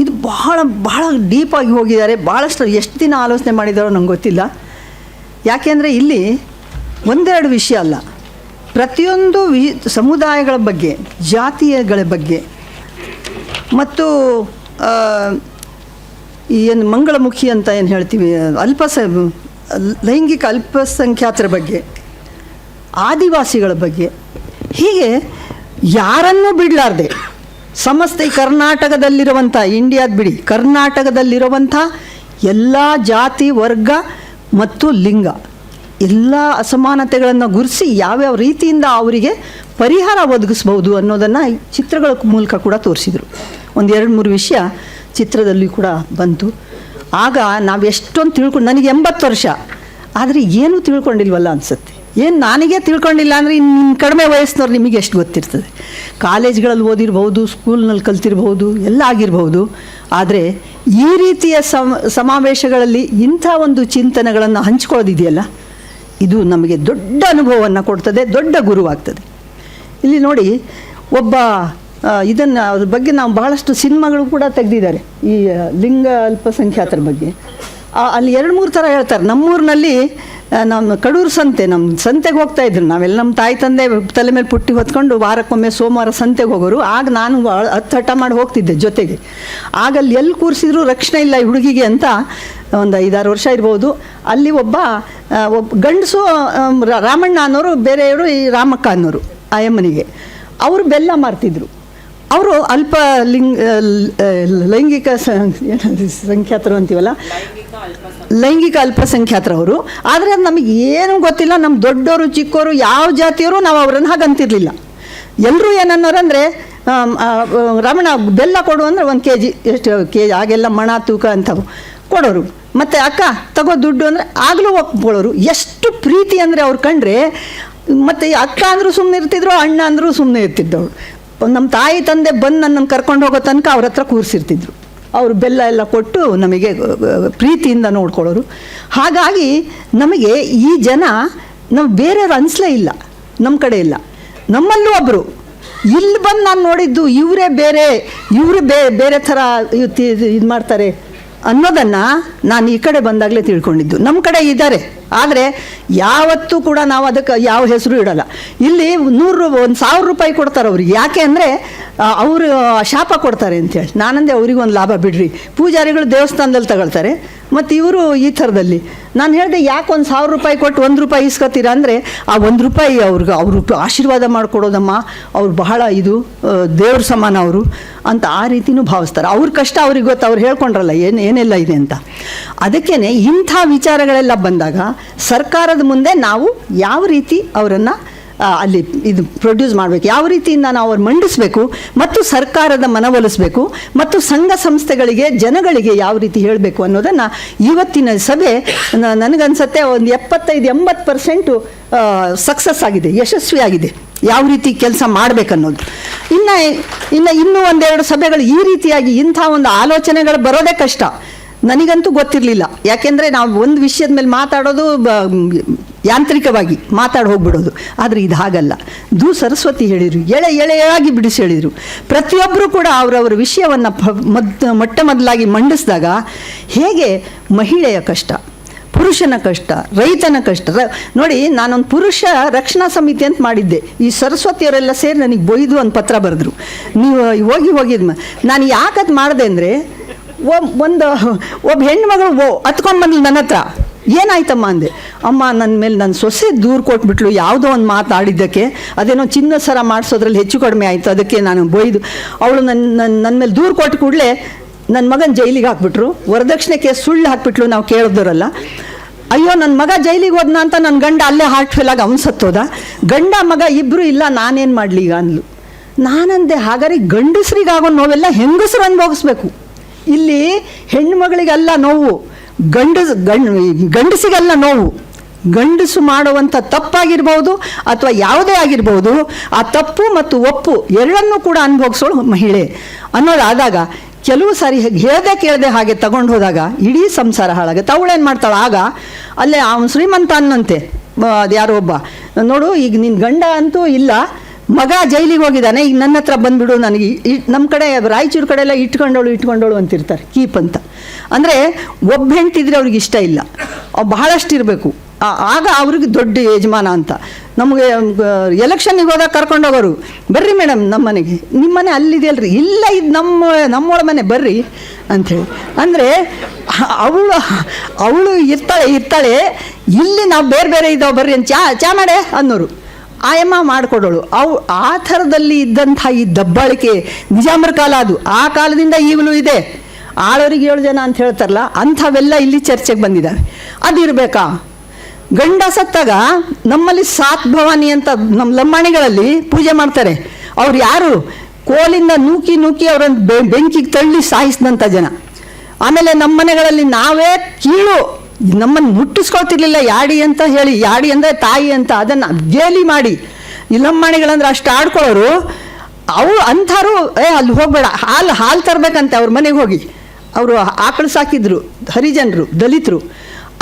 ಇದು ಬಹಳ ಬಹಳ ಡೀಪಾಗಿ ಹೋಗಿದ್ದಾರೆ. ಭಾಳಷ್ಟು ಎಷ್ಟು ದಿನ ಆಲೋಚನೆ ಮಾಡಿದಾರೋ ನಂಗೆ ಗೊತ್ತಿಲ್ಲ. ಯಾಕೆಂದರೆ ಇಲ್ಲಿ ಒಂದೆರಡು ವಿಷಯ ಅಲ್ಲ. ಪ್ರತಿಯೊಂದು ವಿ, ಸಮುದಾಯಗಳ ಬಗ್ಗೆ ಜಾತಿಯಗಳ ಬಗ್ಗೆ, ಮತ್ತು ಏನು ಮಂಗಳಮುಖಿ ಅಂತ ಏನು ಹೇಳ್ತೀವಿ ಅಲ್ಪಸ ಲೈಂಗಿಕ ಅಲ್ಪಸಂಖ್ಯಾತರ ಬಗ್ಗೆ, ಆದಿವಾಸಿಗಳ ಬಗ್ಗೆ, ಹೀಗೆ ಯಾರನ್ನೂ ಬಿಡಲಾರ್ದೆ. ಸಮಸ್ತ ಕರ್ನಾಟಕದಲ್ಲಿರುವಂಥ ಇಂಡಿಯಾದ ಬಿಡಿ, ಕರ್ನಾಟಕದಲ್ಲಿರುವಂಥ ಎಲ್ಲ ಜಾತಿ ವರ್ಗ ಮತ್ತು ಲಿಂಗ ಎಲ್ಲ ಅಸಮಾನತೆಗಳನ್ನು ಗುರುಸಿ ಯಾವ್ಯಾವ ರೀತಿಯಿಂದ ಅವರಿಗೆ ಪರಿಹಾರ ಒದಗಿಸ್ಬೋದು ಅನ್ನೋದನ್ನು ಚಿತ್ರಗಳ ಮೂಲಕ ಕೂಡ ತೋರಿಸಿದರು. ಒಂದು ಎರಡು ಮೂರು ವಿಷಯ ಚಿತ್ರದಲ್ಲಿ ಕೂಡ ಬಂತು. ಆಗ ನಾವು ಎಷ್ಟೊಂದು ತಿಳ್ಕೊಂಡು, ನನಗೆ ಎಂಬತ್ತು ವರ್ಷ, ಆದರೆ ಏನೂ ತಿಳ್ಕೊಂಡಿಲ್ವಲ್ಲ ಅನಿಸುತ್ತೆ. ಏನು ನನಗೆ ತಿಳ್ಕೊಂಡಿಲ್ಲ ಅಂದರೆ ಇನ್ನು ನಿಮ್ಮ ಕಡಿಮೆ ವಯಸ್ಸಿನವ್ರು ನಿಮಗೆ ಎಷ್ಟು ಗೊತ್ತಿರ್ತದೆ? ಕಾಲೇಜ್ಗಳಲ್ಲಿ ಓದಿರ್ಬೋದು ಸ್ಕೂಲ್ನಲ್ಲಿ ಕಲ್ತಿರ್ಬೋದು ಎಲ್ಲ ಆಗಿರ್ಬೋದು ಆದರೆ ಈ ರೀತಿಯ ಸಮ, ಸಮಾವೇಶಗಳಲ್ಲಿ ಇಂಥ ಒಂದು ಚಿಂತನೆಗಳನ್ನು ಹಂಚ್ಕೊಳ್ಳೋದಿದೆಯಲ್ಲ? ಇದು ನಮಗೆ ದೊಡ್ಡ ಅನುಭವವನ್ನು ಕೊಡ್ತದೆ, ದೊಡ್ಡ ಗುರುವಾಗ್ತದೆ. ಇಲ್ಲಿ ನೋಡಿ, ಒಬ್ಬ ಇದನ್ನು, ಅದ್ರ ಬಗ್ಗೆ ನಾವು ಬಹಳಷ್ಟು ಸಿನಿಮಾಗಳು ಕೂಡ ತೆಗೆದಿದ್ದಾರೆ. ಈ ಲಿಂಗ ಅಲ್ಪಸಂಖ್ಯಾತರ ಬಗ್ಗೆ. ಅಲ್ಲಿ ಎರಡು ಮೂರು ಥರ ಹೇಳ್ತಾರೆ. ನಮ್ಮೂರಿನಲ್ಲಿ ನಮ್ಮ ಕಡೂರು ಸಂತೆ, ನಮ್ಮ ಸಂತೆಗೆ ಹೋಗ್ತಾ ಇದ್ರು. ನಾವೆಲ್ಲ ನಮ್ಮ ತಾಯಿ ತಂದೆ ತಲೆ ಮೇಲೆ ಪುಟ್ಟಿ ಹೊತ್ಕೊಂಡು ವಾರಕ್ಕೊಮ್ಮೆ ಸೋಮವಾರ ಸಂತೆಗೆ ಹೋಗೋರು. ಆಗ ನಾನು ಹತ್ತು ಹಠ ಮಾಡಿ ಹೋಗ್ತಿದ್ದೆ ಜೊತೆಗೆ. ಆಗ ಅಲ್ಲಿ ಎಲ್ಲಿ ಕೂರಿಸಿದ್ರು ರಕ್ಷಣೆ ಇಲ್ಲ ಈ ಹುಡುಗಿಗೆ ಅಂತ ಒಂದು ಐದಾರು ವರ್ಷ ಇರ್ಬೋದು. ಅಲ್ಲಿ ಒಬ್ಬ ಒಬ್ಬ ಗಂಡಸು ರಾಮಣ್ಣ ಅನ್ನೋರು, ಬೇರೆಯವರು ಈ ರಾಮಕ್ಕ ಅನ್ನೋರು, ಆ ಯಮ್ಮನಿಗೆ ಅವರು ಬೆಲ್ಲ ಮಾರ್ತಿದ್ರು. ಅವರು ಅಲ್ಪ ಲಿಂಗ ಲೈಂಗಿಕ ಸಂಖ್ಯಾತರು ಅಂತೀವಲ್ಲ? ಲೈಂಗಿಕ ಅಲ್ಪಸಂಖ್ಯಾತರವರು ಆದರೆ ಅದು ನಮಗೆ ಏನೂ ಗೊತ್ತಿಲ್ಲ, ನಮ್ಮ ದೊಡ್ಡವರು ಚಿಕ್ಕವರು ಯಾವ ಜಾತಿಯವರು ನಾವು ಅವರನ್ನು ಹಾಗಂತಿರಲಿಲ್ಲ ಎಲ್ಲರೂ ಏನನ್ನೋರಂದರೆ ರಮಣ ಬೆಲ್ಲ ಕೊಡು ಅಂದರೆ ಒಂದು ಕೆ ಜಿ ಎಷ್ಟು ಕೆ ಜಿ ಆಗೆಲ್ಲ ಮಣ, ತೂಕ ಅಂತವು ಕೊಡೋರು. ಮತ್ತು ಅಕ್ಕ, ತಗೋ ದುಡ್ಡು ಅಂದರೆ ಆಗಲೂ ಒಪ್ಕೊಳ್ಳೋರು ಎಷ್ಟು ಪ್ರೀತಿ ಅಂದರೆ ಅವ್ರು ಕಂಡ್ರೆ, ಮತ್ತು ಅಕ್ಕ ಅಂದರೂ ಸುಮ್ಮನೆ ಇರ್ತಿದ್ರು ಅಣ್ಣ ಅಂದರೂ ಸುಮ್ಮನೆ ಇರ್ತಿದ್ದವಳು ನಮ್ಮ ತಾಯಿ ತಂದೆ ಬಂದು ನನ್ನನ್ನು ಕರ್ಕೊಂಡು ಹೋಗೋ ತನಕ ಅವ್ರ ಹತ್ರ ಕೂರಿಸಿರ್ತಿದ್ರು. ಅವರು ಬೆಲ್ಲ ಎಲ್ಲ ಕೊಟ್ಟು ನಮಗೆ ಪ್ರೀತಿಯಿಂದ ನೋಡ್ಕೊಳ್ಳೋರು. ಹಾಗಾಗಿ ನಮಗೆ ಈ ಜನ ನಾವು ಬೇರೆಯವ್ರು ಅನಿಸ್ಲೇ ಇಲ್ಲ ನಮ್ಮ ಕಡೆ ಇಲ್ಲ. ನಮ್ಮಲ್ಲೂ ಒಬ್ಬರು ಇಲ್ಲಿ ಬಂದು ನಾನು ನೋಡಿದ್ದು ಇವರೇ ಬೇರೆ, ಇವರು ಬೇ, ಬೇರೆ ಥರ ಇದು ಮಾಡ್ತಾರೆ ಅನ್ನೋದನ್ನು ನಾನು ಈ ಕಡೆ ಬಂದಾಗಲೇ ತಿಳ್ಕೊಂಡಿದ್ದು. ನಮ್ಮ ಕಡೆ ಇದ್ದಾರೆ ಆದರೆ ಯಾವತ್ತೂ ಕೂಡ ನಾವು ಅದಕ್ಕೆ ಯಾವ ಹೆಸರು ಇಡಲ್ಲ. ಇಲ್ಲಿ ನೂರು ಒಂದು ಸಾವಿರ ರೂಪಾಯಿ ಕೊಡ್ತಾರೆ ಅವ್ರಿಗೆ ಯಾಕೆ ಅಂದರೆ ಅವರು ಶಾಪ ಕೊಡ್ತಾರೆ ಅಂತೇಳಿ. ನಾನಂದೆ ಅವ್ರಿಗೆ ಒಂದು ಲಾಭ ಬಿಡ್ರಿ. ಪೂಜಾರಿಗಳು ದೇವಸ್ಥಾನದಲ್ಲಿ ತಗೊಳ್ತಾರೆ. ಮತ್ತು ಇವರು ಈ ಥರದಲ್ಲಿ. ನಾನು ಹೇಳಿದೆ ಯಾಕೆ ಒಂದು ಸಾವಿರ ರೂಪಾಯಿ ಕೊಟ್ಟು ಒಂದು ರೂಪಾಯಿ ಇಸ್ಕೋತೀರ ಅಂದರೆ, ಆ ಒಂದು ರೂಪಾಯಿ ಅವ್ರಿಗೆ ಅವರು ಆಶೀರ್ವಾದ ಮಾಡಿಕೊಡೋದಮ್ಮ, ಅವ್ರು ಬಹಳ ಇದು ದೇವ್ರ ಸಮಾನ ಅವರು ಅಂತ ಆ ರೀತಿನೂ ಭಾವಿಸ್ತಾರೆ. ಅವ್ರ ಕಷ್ಟ ಅವ್ರಿಗೆ ಗೊತ್ತು ಅವ್ರು ಹೇಳ್ಕೊಂಡ್ರಲ್ಲ, ಏನು, ಏನೆಲ್ಲ ಇದೆ ಅಂತ. ಅದಕ್ಕೇ ಇಂಥ ವಿಚಾರಗಳೆಲ್ಲ ಬಂದಾಗ ಸರ್ಕಾರದ ಮುಂದೆ ನಾವು ಯಾವ ರೀತಿ ಅವರನ್ನು ಅಲ್ಲಿ ಇದು ಪ್ರೊಡ್ಯೂಸ್ ಮಾಡಬೇಕು. ಯಾವ ರೀತಿಯಿಂದ ನಾವು ಅವ್ರು ಮಂಡಿಸಬೇಕು ಮತ್ತು ಸರ್ಕಾರದ ಮನವೊಲಿಸಬೇಕು ಮತ್ತು ಸಂಘ ಸಂಸ್ಥೆಗಳಿಗೆ, ಜನಗಳಿಗೆ ಯಾವ ರೀತಿ ಹೇಳಬೇಕು ಅನ್ನೋದನ್ನು ಇವತ್ತಿನ ಸಭೆ ನನಗನ್ಸತ್ತೆ ಒಂದು ಎಪ್ಪತ್ತೈದು, ಎಂಬತ್ತು ಪರ್ಸೆಂಟು ಸಕ್ಸಸ್ ಆಗಿದೆ, ಯಶಸ್ವಿಯಾಗಿದೆ. ಯಾವ ರೀತಿ ಕೆಲಸ ಮಾಡಬೇಕನ್ನೋದು. ಇನ್ನು ಇನ್ನು ಇನ್ನೂ ಒಂದೆರಡು ಸಭೆಗಳು ಈ ರೀತಿಯಾಗಿ ಇಂಥ ಒಂದು ಆಲೋಚನೆಗಳು ಬರೋದೇ ಕಷ್ಟ. ನನಗಂತೂ ಗೊತ್ತಿರಲಿಲ್ಲ. ಯಾಕೆಂದರೆ ನಾವು ಒಂದು ವಿಷಯದ ಮೇಲೆ ಮಾತಾಡೋದು ಯಾಂತ್ರಿಕವಾಗಿ ಮಾತಾಡಿ ಹೋಗ್ಬಿಡೋದು. ಆದರೆ ಇದು ಹಾಗಲ್ಲ. ದು ಸರಸ್ವತಿ ಹೇಳಿದರು, ಎಳೆ ಎಳೆ ಎಳೆಯಾಗಿ ಬಿಡಿಸಿ ಹೇಳಿದರು. ಪ್ರತಿಯೊಬ್ಬರೂ ಕೂಡ ಅವರವರ ವಿಷಯವನ್ನು ಮದ್ ಮೊಟ್ಟ ಮೊದಲಾಗಿ ಮಂಡಿಸಿದಾಗ ಹೇಗೆ ಮಹಿಳೆಯ ಕಷ್ಟ, ಪುರುಷನ ಕಷ್ಟ, ರೈತನ ಕಷ್ಟ ನೋಡಿ ನಾನೊಂದು ಪುರುಷ ರಕ್ಷಣಾ ಸಮಿತಿ ಅಂತ ಮಾಡಿದ್ದೆ. ಈ ಸರಸ್ವತಿಯವರೆಲ್ಲ ಸೇರಿ ನನಗೆ ಬೊಯ್ದು ಒಂದು ಪತ್ರ ಬರೆದ್ರು. ನೀವು ಹೋಗಿ ಹೋಗಿದ್ ನಾನು ಯಾಕದು ಮಾಡಿದೆ ಅಂದರೆ ಒಂದು, ಒಬ್ಬ ಹೆಣ್ಮಗಳು ಓ ಹತ್ಕೊಂಡ್ಬಂದ್ಲು ನನ್ನ ಹತ್ರ ಏನಾಯ್ತಮ್ಮ ಅಂದೆ? ಅಮ್ಮ ನನ್ನ ಮೇಲೆ ನನ್ನ ಸೊಸೆ ದೂರು ಕೊಟ್ಬಿಟ್ಲು, ಯಾವುದೋ ಒಂದು ಮಾತಾಡಿದ್ದಕ್ಕೆ ಅದೇನೋ ಚಿನ್ನ ಸರ ಮಾಡಿಸೋದ್ರಲ್ಲಿ ಹೆಚ್ಚು ಕಡಿಮೆ ಆಯಿತು, ಅದಕ್ಕೆ ನಾನು ಬೊಯ್ದು ಅವಳು ನನ್ನ ನನ್ನ ನನ್ನ ಮೇಲೆ ದೂರು ಕೊಟ್ಟು ಕೂಡಲೇ ನನ್ನ ಮಗನ ಜೈಲಿಗೆ ಹಾಕ್ಬಿಟ್ರು. ವರದಕ್ಷಿಣೆ ಕೇಸ್ ಸುಳ್ಳು ಹಾಕ್ಬಿಟ್ಲು ನಾವು ಕೇಳಿದವರಲ್ಲ ಅಯ್ಯೋ ನನ್ನ ಮಗ ಜೈಲಿಗೆ ಹೋದ್ನ ಅಂತ ನನ್ನ ಗಂಡ ಅಲ್ಲೇ ಹಾರ್ಟ್ ಫೇಲ್ ಆಗಿ ಅವನು ಸತ್ತೋದ? ಗಂಡ, ಮಗ ಇಬ್ಬರು ಇಲ್ಲ, ನಾನೇನು ಮಾಡಲಿ ಈಗ ಅಂದ್ಲು. ನಾನಂದೆ, ಹಾಗಾದ್ರೆ ಗಂಡಸ್ರಿಗಾಗೋ ನೋವೆಲ್ಲ ಹೆಂಗಸರು ಅನುಭವಿಸ್ಬೇಕು ಇಲ್ಲಿ ಹೆಣ್ಮಗಳಿಗೆಲ್ಲ ನೋವು. ಗಂಡಸ್, ಗಂಡ ಗಂಡಸಿಗೆಲ್ಲ ನೋವು. ಗಂಡಸು ಮಾಡುವಂಥ ತಪ್ಪಾಗಿರ್ಬೋದು ಅಥವಾ ಯಾವುದೇ ಆಗಿರ್ಬೋದು, ಆ ತಪ್ಪು ಮತ್ತು ಒಪ್ಪು ಎರಡನ್ನೂ ಕೂಡ ಅನುಭವಿಸೋಳು ಮಹಿಳೆ. ಅನ್ನೋದಾದಾಗ ಕೆಲವು ಸಾರಿ ಹೇಳದೆ ಕೇಳದೆ ಹಾಗೆ ತಗೊಂಡು ಹೋದಾಗ ಇಡೀ ಸಂಸಾರ ಹಾಳಾಗುತ್ತೆ. ಅವಳೇನು ಮಾಡ್ತಾಳೆ? ಆಗ ಅಲ್ಲೇ ಅವನು ಶ್ರೀಮಂತ ಅನ್ನಂತೆ. ಅದು ಯಾರೋ ಒಬ್ಬ. ನೋಡು, ಈಗ ನಿನ್ನ ಗಂಡ ಅಂತೂ ಇಲ್ಲ. ಮಗ ಜೈಲಿಗೆ ಹೋಗಿದ್ದಾನೆ, ಈಗ ನನ್ನ ಹತ್ರ ಬಂದುಬಿಡು ನನಗೆ. ನಮ್ಮ ಕಡೆ, ರಾಯಚೂರು ಕಡೆ ಎಲ್ಲ ಇಟ್ಕೊಂಡೋಳು ಇಟ್ಕೊಂಡೋಳು ಅಂತಿರ್ತಾರೆ, ಕೀಪ್ ಅಂತ. ಅಂದರೆ ಒಬ್ಬ ಹೆಂಡ್ತಿದ್ರೆ ಅವ್ರಿಗೆ ಇಷ್ಟ ಇಲ್ಲ. ಬಹಳಷ್ಟು ಇರಬೇಕು ಆಗ ಅವ್ರಿಗೆ ದೊಡ್ಡ ಯಜಮಾನ ಅಂತ. ನಮಗೆ ಎಲೆಕ್ಷನ್ನಿಗೆ ಹೋದಾಗ ಕರ್ಕೊಂಡೋಗೋರು, ಬರ್ರಿ ಮೇಡಮ್ ನಮ್ಮ ಮನೆಗೆ. ನಿಮ್ಮ ಮನೆ ಅಲ್ಲಿದೆಯಲ್ರಿ ಇಲ್ಲ, ಇದು ನಮ್ಮ ನಮ್ಮೊಳ ಮನೆ, ಬರ್ರಿ. ಅಂಥೇಳಿ ಅಂದರೆ, ಅವಳು ಅವಳು ಇರ್ತಾಳೆ ಇರ್ತಾಳೆ. ಇಲ್ಲಿ ನಾವು ಬೇರೆ ಬೇರೆ ಇದ್ದಾವೆ ಬರ್ರಿ ಅಂತ ಚಾ ಚಾ ಮಾಡೆ, ಅನ್ನೋರು. ಆಯಮ್ಮ ಮಾಡಿಕೊಡೋಳು. ಅವು ಆ ಥರದಲ್ಲಿ ಇದ್ದಂಥ ಈ ದಬ್ಬಾಳಿಕೆ ನಿಜಾಮರ ಕಾಲ ಅದು. ಆ ಕಾಲದಿಂದ ಈಗಲೂ ಇದೆ. ಆಳೋರಿಗೆ ಏಳು ಜನ ಅಂತ ಹೇಳ್ತಾರಲ್ಲ, ಅಂಥವೆಲ್ಲ ಇಲ್ಲಿ ಚರ್ಚೆಗೆ ಬಂದಿದ್ದಾವೆ. ಅದಿರಬೇಕಾ ಗಂಡ ಸತ್ತಾಗ ನಮ್ಮಲ್ಲಿ ಸಾತ್ ಭವಾನಿ ಅಂತ ನಮ್ಮ ಲಂಬಾಣಿಗಳಲ್ಲಿ ಪೂಜೆ ಮಾಡ್ತಾರೆ. ಅವ್ರು ಯಾರು? ಕೋಲಿಂದ ನೂಕಿ ನೂಕಿ ಅವರನ್ನು ಬೆಂಕಿಗೆ ತಳ್ಳಿ ಸಾಯಿಸಿದಂಥ ಜನ. ಆಮೇಲೆ ನಮ್ಮ ಮನೆಗಳಲ್ಲಿ ನಾವೇ ಕೀಳು. ನಮ್ಮನ್ನು ಮುಟ್ಟಿಸ್ಕೊಳ್ತಿರ್ಲಿಲ್ಲ, ಯಾಡಿ ಅಂತ ಹೇಳಿ, ಯಾಡಿ ಅಂದರೆ ತಾಯಿ ಅಂತ ಅದನ್ನು ಗೇಲಿ ಮಾಡಿ. ಇಲ್ಲಮ್ಮಣಿಗಳಂದ್ರೆ ಅಷ್ಟು ಆಡ್ಕೊಳ್ಳೋರು ಅವು ಅಂಥವ್ರು ಏ, ಅಲ್ಲಿ ಹೋಗ್ಬೇಡ, ಹಾಲು ಹಾಲು ತರಬೇಕಂತೆ ಅವ್ರ ಮನೆಗೆ ಹೋಗಿ. ಅವರು ಆಕಳು ಸಾಕಿದ್ರು, ಹರಿಜನರು, ದಲಿತರು.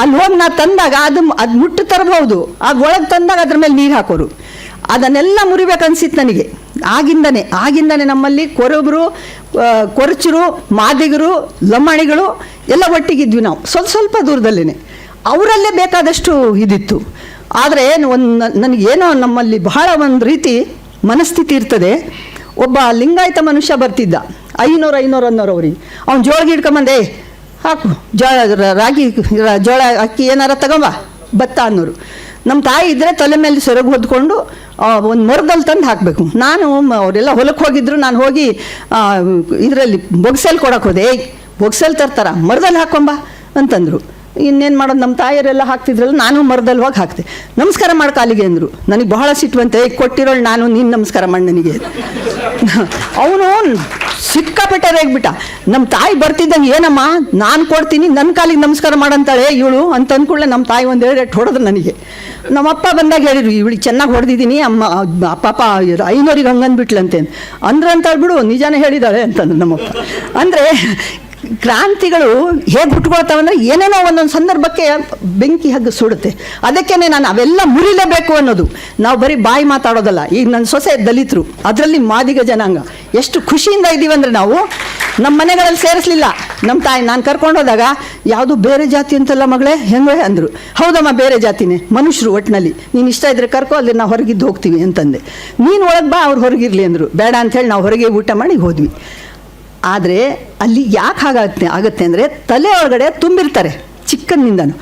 ಅಲ್ಲಿ ಹೋಗಿ ನಾ ತಂದಾಗ ಅದು ಅದು ಮುಟ್ಟು ತರಬಹುದು ಅದು ಒಳಗೆ ತಂದಾಗ ಅದ್ರ ಮೇಲೆ ನೀರು ಹಾಕೋರು. ಅದನ್ನೆಲ್ಲ ಮುರಿಬೇಕನ್ಸಿತ್ತು ನನಗೆ. ಆಗಿಂದನೇ ಆಗಿಂದನೇ ನಮ್ಮಲ್ಲಿ ಕೊರಬರು ಕೊರಚರು, ಮಾದಿಗರು ಲಂಬಾಣಿಗಳು ಎಲ್ಲ ಒಟ್ಟಿಗಿದ್ವಿ ನಾವು. ಸ್ವಲ್ಪ ಸ್ವಲ್ಪ ದೂರದಲ್ಲೇ ಅವರಲ್ಲೇ ಬೇಕಾದಷ್ಟು ಇದಿತ್ತು. ಆದರೆ ಒಂದು ನನಗೇನೋ ನಮ್ಮಲ್ಲಿ ಬಹಳ ಒಂದು ರೀತಿ ಮನಸ್ಥಿತಿ ಇರ್ತದೆ. ಒಬ್ಬ ಲಿಂಗಾಯತ ಮನುಷ್ಯ ಬರ್ತಿದ್ದ. ಐನೂರು ಐನೂರು ಅನ್ನೋರು ಅವ್ರಿಗೆ ಅವ್ನು ಜೋಳಿಗೆ ಹಿಡ್ಕೊಂಬಂದೆ ಹಾಕು. ಜೋಳ ರಾಗಿ ಜೋಳ ಅಕ್ಕಿ ಏನಾರ ತಗೊಂಬ. ಭತ್ತ ಅನ್ನೋರು. ನಮ್ಮ ತಾಯಿ ಇದ್ದರೆ ತಲೆ ಮೇಲೆ ಸೆರಗು ಹೊದ್ಕೊಂಡು ಒಂದು ಮರದಲ್ಲಿ ತಂದು ಹಾಕಬೇಕು. ನಾನು ಅವರೆಲ್ಲ ಹೊಲಕ್ಕೆ ಹೋಗಿದ್ರು. ನಾನು ಹೋಗಿ ಇದರಲ್ಲಿ ಬೊಗ್ಸಲ್ಲಿ ಕೊಡೋಕೆ ಹೋದೆ. ಏಯ್ ಬೊಗ್ಸೆಲ್ ತರ್ತಾರ ಮರದಲ್ಲಿ ಹಾಕೊಂಬ ಅಂತಂದರು. ಇನ್ನೇನು ಮಾಡೋದು ನಮ್ಮ ತಾಯಿಯರೆಲ್ಲ ಹಾಕ್ತಿದ್ರಲ್ಲ, ನಾನು ಮರದಲ್ಲಿ ಹೋಗಿ ಹಾಕ್ತೆ ನಮಸ್ಕಾರ ಮಾಡಿ ಕಾಲಿಗೆ ಅಂದರು. ನನಗೆ ಬಹಳ ಸಿಟ್ಟುವಂತೆ ಕೊಟ್ಟಿರೋಳು ನಾನು, ನೀನು ನಮಸ್ಕಾರ ಮಾಡಿ ನನಗೆ. ಅವನು ಸಿಕ್ಕಾಪಟ್ಟೆ ರೇಗ್ಬಿಟ್ಟ ನಮ್ಮ ತಾಯಿ ಬರ್ತಿದ್ದಂಗೆ, ಏನಮ್ಮ, ನಾನು ಕೊಡ್ತೀನಿ ನನ್ನ ಕಾಲಿಗೆ ನಮಸ್ಕಾರ ಮಾಡಂತಾಳೆ ಇವಳು? ಅಂತ ಅಂದ್ಕೊಳ್ಳೆ ನಮ್ಮ ತಾಯಿ ಒಂದು ಎರಡು ಹೊಡೆದ್ರು ನನಗೆ. ನಮ್ಮ ಅಪ್ಪ ಬಂದಾಗ ಹೇಳಿದ್ರು, ಇವಳು ಚೆನ್ನಾಗಿ ಹೊಡೆದಿದ್ದೀನಿ, ಅಮ್ಮ ಅಪ್ಪಪ್ಪ ಪಾಪ ಐನೂರಿಗೆ ಹಂಗಂದ್ಬಿಟ್ಲಂತೆ. ಅಂದ್ರೆ ಅಂತ ನಿಜಾನೇ ಹೇಳಿದ್ದಾಳೆ ಅಂತಂದ್ರು ನಮ್ಮಪ್ಪ ಅಂದರೆ ಕ್ರಾಂತಿಗಳು ಹೇಗೆ ಹುಟ್ಕೊಳ್ತಾವಂದ್ರೆ ಏನೇನೋ ಒಂದೊಂದು ಸಂದರ್ಭಕ್ಕೆ ಬೆಂಕಿ ಹಗ್ಗ ಸುಡುತ್ತೆ. ಅದಕ್ಕೇನೆ ನಾನು ಅವೆಲ್ಲ ಮುರಿಲೇಬೇಕು ಅನ್ನೋದು. ನಾವು ಬರೀ ಬಾಯಿ ಮಾತಾಡೋದಲ್ಲ ಈಗ ನನ್ನ ಸೊಸೆ ದಲಿತರು, ಅದರಲ್ಲಿ ಮಾದಿಗ ಜನಾಂಗ. ಎಷ್ಟು ಖುಷಿಯಿಂದ ಇದ್ದೀವಿ ಅಂದರೆ ನಾವು ನಮ್ಮ ಮನೆಗಳಲ್ಲಿ ಸೇರಿಸಲಿಲ್ಲ. ನಮ್ಮ ತಾಯಿ ನಾನು ಕರ್ಕೊಂಡು ಹೋದಾಗ, ಯಾವುದು ಬೇರೆ ಜಾತಿ ಅಂತಲ್ಲ ಮಗಳೇ? ಹೆಂಗೆ ಅಂದರು. ಹೌದಮ್ಮ, ಬೇರೆ ಜಾತಿನೇ. ಮನುಷ್ಯರು ಒಟ್ಟಿನಲ್ಲಿ ನೀನು ಇಷ್ಟ ಇದ್ರೆ ಕರ್ಕೊ, ಅಲ್ಲಿ ನಾವು ಹೊರಗಿದ್ದು ಹೋಗ್ತೀವಿ ಅಂತಂದೆ. ನೀನು ಒಳಗೆ ಬಾ, ಅವ್ರು ಹೊರಗಿರಲಿ ಅಂದರು. ಬೇಡ ಅಂಥೇಳಿ ನಾವು ಹೊರಗೆ ಊಟ ಮಾಡಿ ಹೋದ್ವಿ. ಆದರೆ ಅಲ್ಲಿ ಯಾಕೆ ಹಾಗಾಗುತ್ತೆ ಆಗುತ್ತೆ ಅಂದರೆ ತಲೆ ಒಳಗಡೆ ತುಂಬಿರ್ತಾರೆ ಚಿಕ್ಕಂದಿಂದನೂ.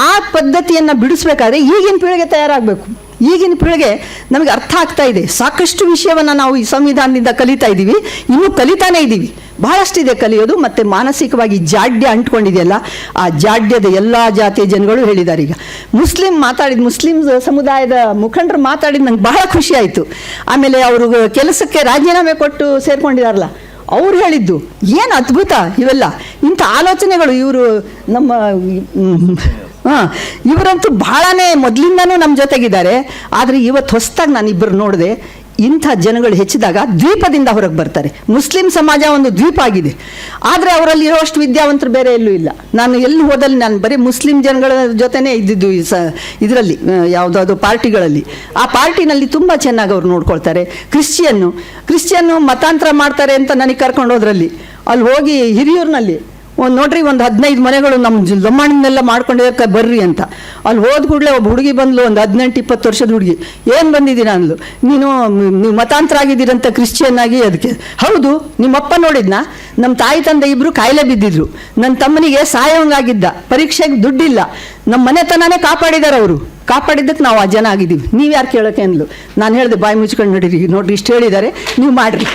ಆ ಪದ್ಧತಿಯನ್ನು ಬಿಡಿಸ್ಬೇಕಾದ್ರೆ ಈಗಿನ ಪೀಳಿಗೆ ತಯಾರಾಗಬೇಕು. ಈಗಿನ ಪೀಳಿಗೆ ನಮಗೆ ಅರ್ಥ ಆಗ್ತಾ ಇದೆ. ಸಾಕಷ್ಟು ವಿಷಯವನ್ನು ನಾವು ಈ ಸಂವಿಧಾನದಿಂದ ಕಲಿತಾ ಇದ್ದೀವಿ. ಇನ್ನೂ ಕಲಿತಾನೇ ಇದ್ದೀವಿ. ಬಹಳಷ್ಟು ಇದೆ ಕಲಿಯೋದು ಮತ್ತು ಮಾನಸಿಕವಾಗಿ ಜಾಡ್ಯ ಅಂಟ್ಕೊಂಡಿದೆಯಲ್ಲ, ಆ ಜಾಡ್ಯದ ಎಲ್ಲ ಜಾತಿಯ ಜನಗಳು ಹೇಳಿದ್ದಾರೆ ಈಗ. ಮುಸ್ಲಿಂ ಮಾತಾಡಿದ ಮುಸ್ಲಿಂ ಸಮುದಾಯದ ಮುಖಂಡರು ಮಾತಾಡಿದ ನಂಗೆ ಬಹಳ ಖುಷಿ ಆಯಿತು. ಆಮೇಲೆ ಅವರು ಕೆಲಸಕ್ಕೆ ರಾಜೀನಾಮೆ ಕೊಟ್ಟು ಸೇರ್ಕೊಂಡಿದಾರಲ್ಲ ಅವ್ರು ಹೇಳಿದ್ದು, ಏನು ಅದ್ಭುತ ಇವೆಲ್ಲ? ಇಂಥ ಆಲೋಚನೆಗಳು ಇವರು ನಮ್ಮ ಹಾಂ ಇವರಂತೂ ಭಾಳನೇ ಮೊದಲಿಂದನೂ ನಮ್ಮ ಜೊತೆಗಿದ್ದಾರೆ. ಆದರೆ ಇವತ್ತು ಹೊಸ್ದಾಗಿ ನಾನು ಇಬ್ಬರು ನೋಡಿದೆ ಇಂಥ ಜನಗಳು ಹೆಚ್ಚಿದಾಗ ದ್ವೀಪದಿಂದ ಹೊರಗೆ ಬರ್ತಾರೆ. ಮುಸ್ಲಿಂ ಸಮಾಜ ಒಂದು ದ್ವೀಪ ಆಗಿದೆ. ಆದರೆ ಅವರಲ್ಲಿ ಇರೋಷ್ಟು ವಿದ್ಯಾವಂತರು ಬೇರೆ ಎಲ್ಲೂ ಇಲ್ಲ. ನಾನು ಎಲ್ಲಿ ಹೋದಲ್ಲಿ ನಾನು ಬರೀ ಮುಸ್ಲಿಂ ಜನಗಳ ಜೊತೆನೇ ಇದ್ದಿದ್ದು ಈ ಸ, ಇದರಲ್ಲಿ ಯಾವುದಾದ್ರು ಪಾರ್ಟಿಗಳಲ್ಲಿ. ಆ ಪಾರ್ಟಿನಲ್ಲಿ ತುಂಬ ಚೆನ್ನಾಗಿ ಅವ್ರು ನೋಡ್ಕೊಳ್ತಾರೆ. ಕ್ರಿಶ್ಚಿಯನ್ನು ಕ್ರಿಶ್ಚಿಯನ್ನು ಮತಾಂತರ ಮಾಡ್ತಾರೆ ಅಂತ ನನಗೆ ಕರ್ಕೊಂಡು ಹೋದ್ರಲ್ಲಿ ಅಲ್ಲಿ ಹೋಗಿ ಹಿರಿಯೂರಿನಲ್ಲಿ ಒಂದು ನೋಡ್ರಿ, ಒಂದು ಹದಿನೈದು ಮನೆಗಳು ನಮ್ಮ ಲಂಬಾಣಿನೆಲ್ಲ ಮಾಡ್ಕೊಂಡಿದ್ದಕ್ಕೆ ಬರ್ರಿ ಅಂತ. ಅಲ್ಲಿ ಹೋದ ಕೂಡಲೇ ಒಬ್ಬ ಹುಡುಗಿ ಬಂದ್ಲು, ಒಂದು ಹದಿನೆಂಟು, ಇಪ್ಪತ್ತು ವರ್ಷದ ಹುಡುಗಿ. ಏನು ಬಂದಿದ್ದೀರಾ ಅಂದ್ಲು. ನೀನು, ನೀವು ಮತಾಂತರ ಆಗಿದ್ದೀರಂತ ಕ್ರಿಶ್ಚಿಯನ್ ಆಗಿ ಅದಕ್ಕೆ. ಹೌದು, ನಿಮ್ಮಪ್ಪ ನೋಡಿದ್ನಾ? ನಮ್ಮ ತಾಯಿ ತಂದೆ ಇಬ್ಬರು ಕಾಯಿಲೆ ಬಿದ್ದಿದ್ರು. ನನ್ನ ತಮ್ಮನಿಗೆ ಸಾಯೋಂಗಾಗಿದ್ದ. ಪರೀಕ್ಷೆಗೆ ದುಡ್ಡಿಲ್ಲ. ನಮ್ಮ ಮನೆತನನೇ ಕಾಪಾಡಿದ್ದಾರೆ ಅವರು. ಕಾಪಾಡಿದ್ದಕ್ಕೆ ನಾವು ಆ ಜನ ಆಗಿದ್ದೀವಿ. ನೀವು ಯಾರು ಕೇಳೋಕೆ ಅಂದ್ಲು. ನಾನು ಹೇಳಿದೆ ಬಾಯಿ ಮುಚ್ಕೊಂಡು ನೋಡಿರಿ, ನೋಡ್ರಿ, ಇಷ್ಟು ಹೇಳಿದ್ದಾರೆ ನೀವು ಮಾಡಿರಿ.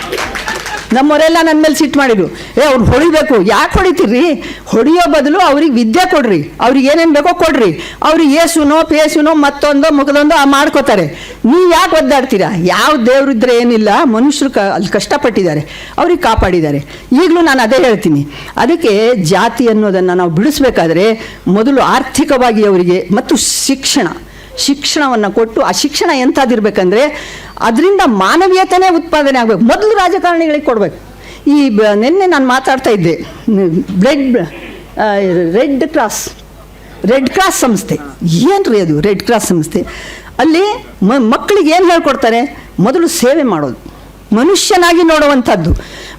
ನಮ್ಮವರೆಲ್ಲ ನನ್ನ ಮೇಲೆ ಸಿಟ್ಟು ಮಾಡಿದ್ರು. ಏ, ಅವ್ರು ಹೊಡಿಬೇಕು. ಯಾಕೆ ಹೊಡಿತೀರಿ? ಹೊಡಿಯೋ ಬದಲು ಅವ್ರಿಗೆ ವಿದ್ಯೆ ಕೊಡ್ರಿ. ಅವ್ರಿಗೆ ಏನೇನು ಬೇಕೋ ಕೊಡ್ರಿ. ಅವ್ರಿಗೆ ಏಸುನೋ, ಪೇಸುನೋ, ಮತ್ತೊಂದೋ ಮುಖದೊಂದೋ ಆ ಮಾಡ್ಕೋತಾರೆ. ನೀವು ಯಾಕೆ ಒದ್ದಾಡ್ತೀರಾ? ಯಾವ ದೇವ್ರಿದ್ರೆ ಏನಿಲ್ಲ ಮನುಷ್ಯರು ಕ ಅಲ್ಲಿ ಕಷ್ಟಪಟ್ಟಿದ್ದಾರೆ. ಅವ್ರಿಗೆ ಕಾಪಾಡಿದ್ದಾರೆ. ಈಗಲೂ ನಾನು ಅದೇ ಹೇಳ್ತೀನಿ. ಅದಕ್ಕೆ ಜಾತಿ ಅನ್ನೋದನ್ನು ನಾವು ಬಿಡಿಸ್ಬೇಕಾದ್ರೆ ಮೊದಲು ಆರ್ಥಿಕವಾಗಿ ಅವರಿಗೆ ಮತ್ತು ಶಿಕ್ಷಣ. ಶಿಕ್ಷಣವನ್ನು ಕೊಟ್ಟು ಆ ಶಿಕ್ಷಣ ಎಂಥದ್ದಿರ್ಬೇಕಂದ್ರೆ ಅದರಿಂದ ಮಾನವೀಯತೆನೇ ಉತ್ಪಾದನೆ ಆಗಬೇಕು. ಮೊದಲು ರಾಜಕಾರಣಿಗಳಿಗೆ ಕೊಡಬೇಕು. ಈ ನಿನ್ನೆ ನಾನು ಮಾತಾಡ್ತಾ ಇದ್ದೆ. Blood red cross red cross ಸಂಸ್ಥೆ. ಏನು ರೀ ಅದು ರೆಡ್ ಕ್ರಾಸ್ ಸಂಸ್ಥೆ? ಅಲ್ಲಿ ಮ, ಮಕ್ಕಳಿಗೆ ಏನು ಹೇಳ್ಕೊಡ್ತಾರೆ? ಮೊದಲು ಸೇವೆ ಮಾಡೋದು. ಮನುಷ್ಯನಾಗಿ ನೋಡುವಂಥದ್ದು.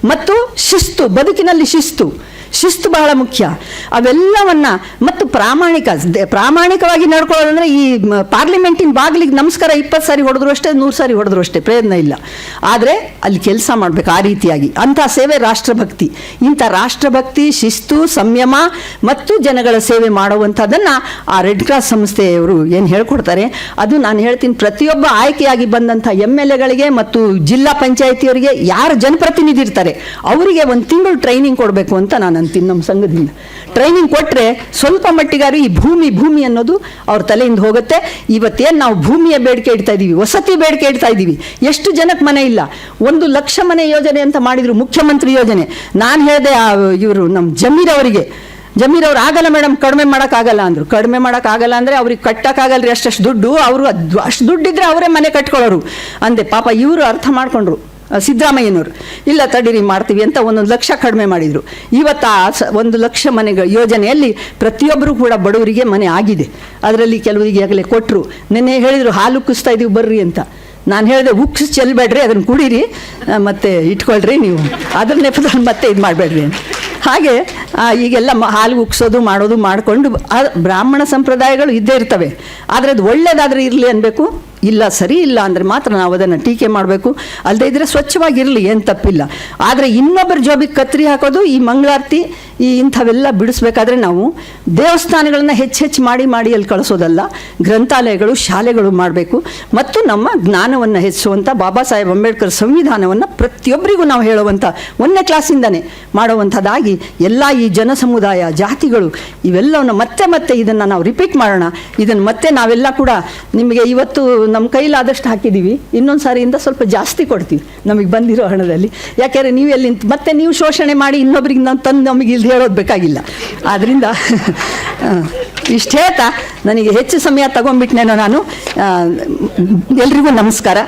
ಮತ್ತು ಶಿಸ್ತು, ಬದುಕಿನಲ್ಲಿ ಶಿಸ್ತು. ಶಿಸ್ತು ಬಹಳ ಮುಖ್ಯ. ಅವೆಲ್ಲವನ್ನ ಮತ್ತು ಪ್ರಾಮಾಣಿಕ ಪ್ರಾಮಾಣಿಕವಾಗಿ ನಡ್ಕೊಳ್ಳೋದಂದ್ರೆ ಈ ಪಾರ್ಲಿಮೆಂಟಿನ ಬಾಗಿಲಿಗೆ ನಮಸ್ಕಾರ ಇಪ್ಪತ್ತು ಸಾರಿ ಹೊಡೆದ್ರು ಅಷ್ಟೇ, ನೂರು ಸಾರಿ ಹೊಡೆದ್ರು ಅಷ್ಟೇ, ಪ್ರಯತ್ನ ಇಲ್ಲ. ಆದರೆ ಅಲ್ಲಿ ಕೆಲಸ ಮಾಡಬೇಕು ಆ ರೀತಿಯಾಗಿ. ಅಂಥ ಸೇವೆ ರಾಷ್ಟ್ರಭಕ್ತಿ. ಇಂಥ ರಾಷ್ಟ್ರಭಕ್ತಿ, ಶಿಸ್ತು, ಸಂಯಮ ಮತ್ತು ಜನಗಳ ಸೇವೆ ಮಾಡುವಂಥದ್ದನ್ನು ಆ ರೆಡ್ ಕ್ರಾಸ್ ಸಂಸ್ಥೆಯವರು ಏನು ಹೇಳ್ಕೊಡ್ತಾರೆ? ಅದು ನಾನು ಹೇಳ್ತೀನಿ, ಪ್ರತಿಯೊಬ್ಬ ಆಯ್ಕೆಯಾಗಿ ಬಂದಂಥ ಎಂ ಎಲ್ ಎಗಳಿಗೆ ಮತ್ತು ಜಿಲ್ಲಾ ಪಂಚಾಯತಿಯವರಿಗೆ ಯಾರು ಜನಪ್ರತಿನಿಧಿ ಇರ್ತಾರೆ ಅವರಿಗೆ ಒಂದು ತಿಂಗಳು ಟ್ರೈನಿಂಗ್ ಕೊಡಬೇಕು ಅಂತ ನಾನು ಅಂತೀನಿ ನಮ್ಮ ಸಂಘದಿಂದ ಟ್ರೈನಿಂಗ್ ಕೊಟ್ಟರೆ ಸ್ವಲ್ಪ ಮಟ್ಟಿಗಾರು ಈ ಭೂಮಿ ಭೂಮಿ ಅನ್ನೋದು ಅವ್ರ ತಲೆಯಿಂದ ಹೋಗುತ್ತೆ. ಇವತ್ತೇನು ನಾವು ಭೂಮಿಯ ಬೇಡಿಕೆ ಇಡ್ತಾ ಇದ್ದೀವಿ ವಸತಿ ಬೇಡಿಕೆ ಇಡ್ತಾ ಇದ್ದೀವಿ ಎಷ್ಟು ಜನಕ್ಕೆ ಮನೆ ಇಲ್ಲ? ಒಂದು ಲಕ್ಷ ಮನೆ ಯೋಜನೆ ಅಂತ ಮಾಡಿದ್ರು ಮುಖ್ಯಮಂತ್ರಿ ಯೋಜನೆ. ನಾನು ಹೇಳಿದೆ ಇವರು ನಮ್ಮ ಜಮೀರ್ ಅವರಿಗೆ. ಜಮೀರ್ ಅವ್ರು ಆಗಲ್ಲ ಮೇಡಮ್, ಕಡಿಮೆ ಮಾಡೋಕ್ಕಾಗಲ್ಲ ಅಂದರು. ಕಡಿಮೆ ಮಾಡೋಕ್ಕಾಗಲ್ಲ ಅಂದರೆ ಅವ್ರಿಗೆ ಕಟ್ಟೋಕ್ಕಾಗಲ್ಲ ರೀ ಅಷ್ಟು ದುಡ್ಡು. ಅವರು ಅದು, ಅಷ್ಟು ದುಡ್ಡಿದ್ರೆ ಅವರೇ ಮನೆ ಕಟ್ಕೊಳ್ಳೋರು. ಅಂದೆ, ಪಾಪ ಇವರು ಅರ್ಥ ಮಾಡ್ಕೊಂಡ್ರು. ಸಿದ್ದರಾಮಯ್ಯನವರು. ಇಲ್ಲ ತಡೀರಿ ಮಾಡ್ತೀವಿ ಅಂತ ಒಂದೊಂದು ಲಕ್ಷ ಕಡಿಮೆ ಮಾಡಿದರು. ಇವತ್ತು ಆ ಸ- ಒಂದು ಲಕ್ಷ ಮನೆಗಳ ಯೋಜನೆಯಲ್ಲಿ ಪ್ರತಿಯೊಬ್ಬರು ಕೂಡ ಬಡವರಿಗೆ ಮನೆ ಆಗಿದೆ. ಅದರಲ್ಲಿ ಕೆಲವರಿಗೆ ಆಗಲೇ ಕೊಟ್ಟರು ನಿನ್ನೆ ಹೇಳಿದರು, ಹಾಲು ಕುಸ್ತಾ ಇದೀವಿ, ಬರ್ರಿ ಅಂತ. ನಾನು ಹೇಳಿದೆ, ಉಕ್ಸ್ ಚೆಲ್ಬೇಡ್ರಿ ಅದನ್ನು ಕುಡೀರಿ. ಮತ್ತು ಇಟ್ಕೊಳ್ರಿ ನೀವು. ಅದ್ರ ನೆಪದಲ್ಲಿ ಮತ್ತೆ ಇದು ಮಾಡಬೇಡ್ರಿ ಅಂತ. ಹಾಗೆ ಈಗೆಲ್ಲ ಹಾಲು ಉಕ್ಸೋದು, ಮಾಡೋದು, ಮಾಡಿಕೊಂಡು ಬ್ರಾಹ್ಮಣ ಸಂಪ್ರದಾಯಗಳು ಇದ್ದೇ ಇರ್ತವೆ. ಆದರೆ ಅದು ಒಳ್ಳೇದಾದರೆ ಇರಲಿ ಅನ್ಬೇಕು. ಇಲ್ಲ, ಸರಿ ಇಲ್ಲ ಅಂದರೆ ಮಾತ್ರ ನಾವು ಅದನ್ನು ಟೀಕೆ ಮಾಡಬೇಕು. ಅಲ್ಲದೆ ಇದ್ರೆ ಸ್ವಚ್ಛವಾಗಿರಲಿ, ಏನು ತಪ್ಪಿಲ್ಲ. ಆದರೆ ಇನ್ನೊಬ್ಬರ ಜಾಬಿಗೆ ಕತ್ರಿ ಹಾಕೋದು, ಈ ಮಂಗಳಾರತಿ, ಈ ಇಂಥವೆಲ್ಲ ಬಿಡಿಸ್ಬೇಕಾದ್ರೆ ನಾವು ದೇವಸ್ಥಾನಗಳನ್ನು ಹೆಚ್ಚು ಹೆಚ್ಚು ಮಾಡಿ ಮಾಡಿ ಅಲ್ಲಿ ಕಳಿಸೋದಲ್ಲ. ಗ್ರಂಥಾಲಯಗಳು, ಶಾಲೆಗಳು ಮಾಡಬೇಕು. ಮತ್ತು ನಮ್ಮ ಜ್ಞಾನವನ್ನು ಹೆಚ್ಚಿಸುವಂಥ ಬಾಬಾ ಸಾಹೇಬ್ ಅಂಬೇಡ್ಕರ್ ಸಂವಿಧಾನವನ್ನು ಪ್ರತಿಯೊಬ್ಬರಿಗೂ ನಾವು ಹೇಳುವಂಥ ಒಂದನೇ ಕ್ಲಾಸಿಂದನೇ ಮಾಡುವಂಥದ್ದಾಗಿ ಎಲ್ಲ ಈ ಜನ ಸಮುದಾಯ ಜಾತಿಗಳು ಇವೆಲ್ಲವನ್ನು ಮತ್ತೆ ಮತ್ತೆ ಇದನ್ನು ನಾವು ರಿಪೀಟ್ ಮಾಡೋಣ. ಇದನ್ನು ಮತ್ತೆ ನಾವೆಲ್ಲ ಕೂಡ ನಿಮಗೆ ಇವತ್ತು ನಮ್ಮ ಕೈಲಾದಷ್ಟು ಹಾಕಿದ್ದೀವಿ ಇನ್ನೊಂದು ಸಾರಿಯಿಂದ ಸ್ವಲ್ಪ ಜಾಸ್ತಿ ಕೊಡ್ತೀವಿ ನಮಗೆ ಬಂದಿರೋ ಹಣದಲ್ಲಿ. ಯಾಕೆಂದರೆ ನೀವು ಎಲ್ಲಿ ಮತ್ತೆ ನೀವು ಶೋಷಣೆ ಮಾಡಿ ಇನ್ನೊಬ್ರಿಗೆ ನಾನು ತಂದು ನಮಗೆ ಇಲ್ಲಿ ಹೇಳೋದು ಬೇಕಾಗಿಲ್ಲ. ಆದ್ದರಿಂದ ಇಷ್ಟು ಹೇಳ್ತಾ, ನನಗೆ ಹೆಚ್ಚು ಸಮಯ ತಗೊಂಡ್ಬಿಟ್ನೇನೋ ನಾನು. ಎಲ್ರಿಗೂ ನಮಸ್ಕಾರ.